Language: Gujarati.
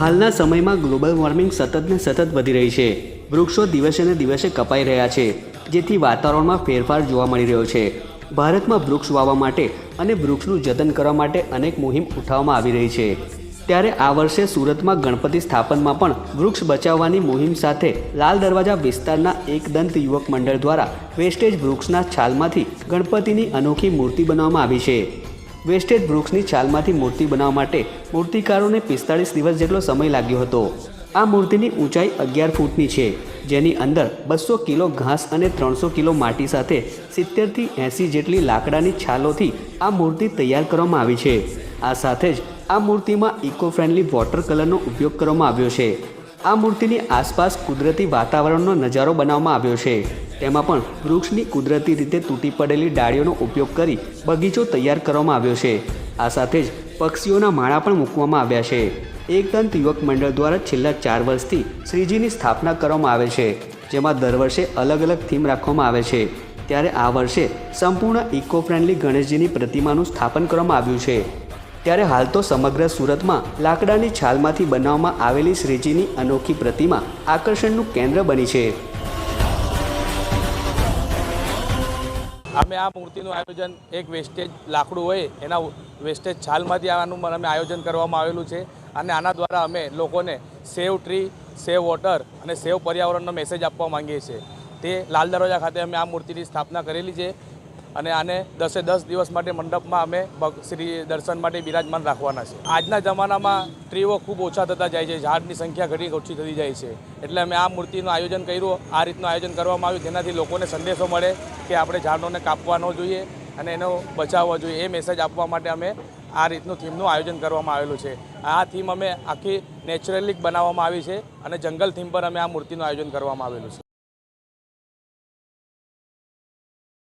હાલના સમયમાં ગ્લોબલ વોર્મિંગ સતત ને સતત વધી રહી છે. વૃક્ષો દિવસે ને દિવસે કપાઈ રહ્યા છે, જેથી વાતાવરણમાં ફેરફાર જોવા મળી રહ્યો છે. ભારતમાં વૃક્ષ વાવવા માટે અને વૃક્ષનું જતન કરવા માટે અનેક મુહિમ ઉઠાવવામાં આવી રહી છે. ત્યારે આ વર્ષે સુરતમાં ગણપતિ સ્થાપનમાં પણ વૃક્ષ બચાવવાની મુહિમ સાથે લાલ દરવાજા વિસ્તારના એકદંત યુવક મંડળ દ્વારા વેસ્ટેજ વૃક્ષના છાલમાંથી ગણપતિની અનોખી મૂર્તિ બનાવવામાં આવી છે. વેસ્ટેજ વૃક્ષની છાલમાંથી મૂર્તિ બનાવવા માટે મૂર્તિકારોને પિસ્તાળીસ દિવસ જેટલો સમય લાગ્યો હતો. આ મૂર્તિની ઊંચાઈ અગિયાર ફૂટની છે, જેની અંદર બસો કિલો ઘાસ અને ત્રણસો કિલો માટી સાથે સિત્તેરથી એંસી જેટલી લાકડાની છાલોથી આ મૂર્તિ તૈયાર કરવામાં આવી છે. આ સાથે જ આ મૂર્તિમાં ઇકો ફ્રેન્ડલી વોટર કલરનો ઉપયોગ કરવામાં આવ્યો છે. આ મૂર્તિની આસપાસ કુદરતી વાતાવરણનો નજારો બનાવવામાં આવ્યો છે. તેમાં પણ વૃક્ષની કુદરતી રીતે તૂટી પડેલી ડાળીઓનો ઉપયોગ કરી બગીચો તૈયાર કરવામાં આવ્યો છે. આ સાથે જ પક્ષીઓના માળા પણ મૂકવામાં આવ્યા છે. એકદંત યુવક મંડળ દ્વારા છેલ્લા ચાર વર્ષથી શ્રીજીની સ્થાપના કરવામાં આવે છે, જેમાં દર વર્ષે અલગ અલગ થીમ રાખવામાં આવે છે. ત્યારે આ વર્ષે સંપૂર્ણ ઇકો ફ્રેન્ડલી ગણેશજીની પ્રતિમાનું સ્થાપન કરવામાં આવ્યું છે. ત્યારે હાલ તો સમગ્ર સુરતમાં લાકડાની છાલમાંથી બનાવવામાં આવેલી શ્રીજીની અનોખી પ્રતિમા આકર્ષણનું કેન્દ્ર બની છે. અમે આ મૂર્તિનું આયોજન એક વેસ્ટેજ લાકડું હોય એના વેસ્ટેજ છાલમાંથી આનું અમે આયોજન કરવામાં આવેલું છે અને આના દ્વારા અમે લોકોને સેવ ટ્રી સેવ વોટર અને સેવ પર્યાવરણનો મેસેજ આપવા માંગીએ છીએ. તે લાલ દરવાજા ખાતે અમે આ મૂર્તિની સ્થાપના કરેલી છે. અને આને દસે દસ દિવસ માટે મંડપમાં અમે શ્રી દર્શન માટે બિરાજમાન રાખવાના છે. આજના જમાનામાં ટ્રીઓ ખૂબ ઓછા થતા જાય છે, ઝાડની સંખ્યા ઘણી ઓછી થતી જાય છે. એટલે અમે આ મૂર્તિનું આયોજન કર્યું, આ રીતનું આયોજન કરવામાં આવ્યું, જેનાથી લોકોને સંદેશો મળે કે આપણે ઝાડોને કાપવા ન જોઈએ અને એનો બચાવવો જોઈએ. એ મેસેજ આપવા માટે અમે આ રીતનું થીમનું આયોજન કરવામાં આવેલું છે. આ થીમ અમે આખી નેચરલી બનાવવામાં આવી છે અને જંગલ થીમ પર અમે આ મૂર્તિનું આયોજન કરવામાં આવેલું છે.